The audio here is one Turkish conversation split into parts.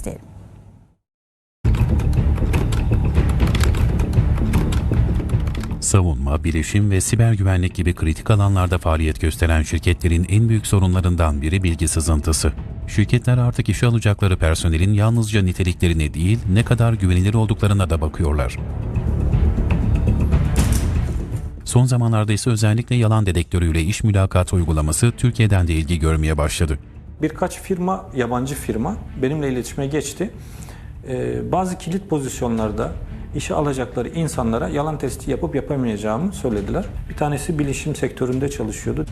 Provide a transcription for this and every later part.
izleyelim. Savunma, bilişim ve siber güvenlik gibi kritik alanlarda faaliyet gösteren şirketlerin en büyük sorunlarından biri bilgi sızıntısı. Şirketler artık işe alacakları personelin yalnızca niteliklerine değil, ne kadar güvenilir olduklarına da bakıyorlar. Son zamanlarda ise özellikle yalan dedektörüyle iş mülakatı uygulaması Türkiye'den de ilgi görmeye başladı. Birkaç firma, yabancı firma benimle iletişime geçti. Ee, bazı kilit pozisyonlarda işe alacakları insanlara yalan testi yapıp yapamayacağımı söylediler. Bir tanesi bilişim sektöründe çalışıyordu.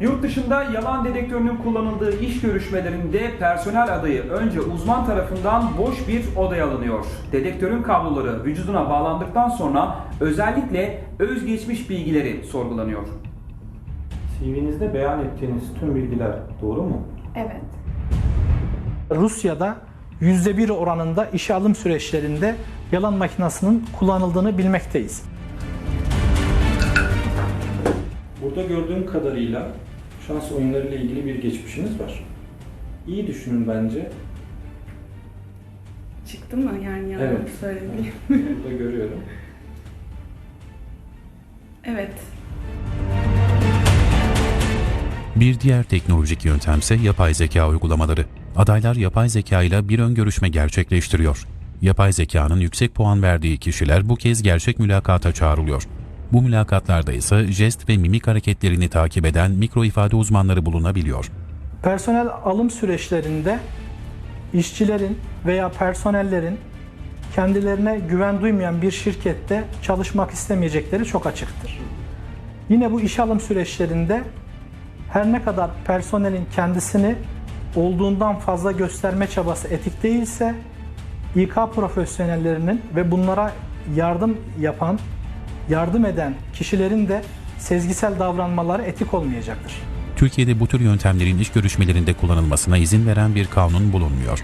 Yurt dışında yalan dedektörünün kullanıldığı iş görüşmelerinde personel adayı önce uzman tarafından boş bir odaya alınıyor. Dedektörün kabloları vücuduna bağlandıktan sonra özellikle özgeçmiş bilgileri sorgulanıyor. CV'nizde beyan ettiğiniz tüm bilgiler doğru mu? Evet. Rusya'da %1 oranında işe alım süreçlerinde yalan makinasının kullanıldığını bilmekteyiz. Burada gördüğüm kadarıyla şans oyunlarıyla ilgili bir geçmişiniz var. İyi düşünün bence. Çıktı mı yani yalan Evet. söylediğim? Burada görüyorum. Evet. Bir diğer teknolojik yöntemse yapay zeka uygulamaları. Adaylar yapay zeka ile bir ön görüşme gerçekleştiriyor. Yapay zekanın yüksek puan verdiği kişiler bu kez gerçek mülakata çağrılıyor. Bu mülakatlarda ise jest ve mimik hareketlerini takip eden mikro ifade uzmanları bulunabiliyor. Personel alım süreçlerinde işçilerin veya personellerin kendilerine güven duymayan bir şirkette çalışmak istemeyecekleri çok açıktır. Yine bu iş alım süreçlerinde her ne kadar personelin kendisini olduğundan fazla gösterme çabası etik değilse İK profesyonellerinin ve bunlara yardım yapan, yardım eden kişilerin de sezgisel davranmaları etik olmayacaktır. Türkiye'de bu tür yöntemlerin iş görüşmelerinde kullanılmasına izin veren bir kanun bulunmuyor.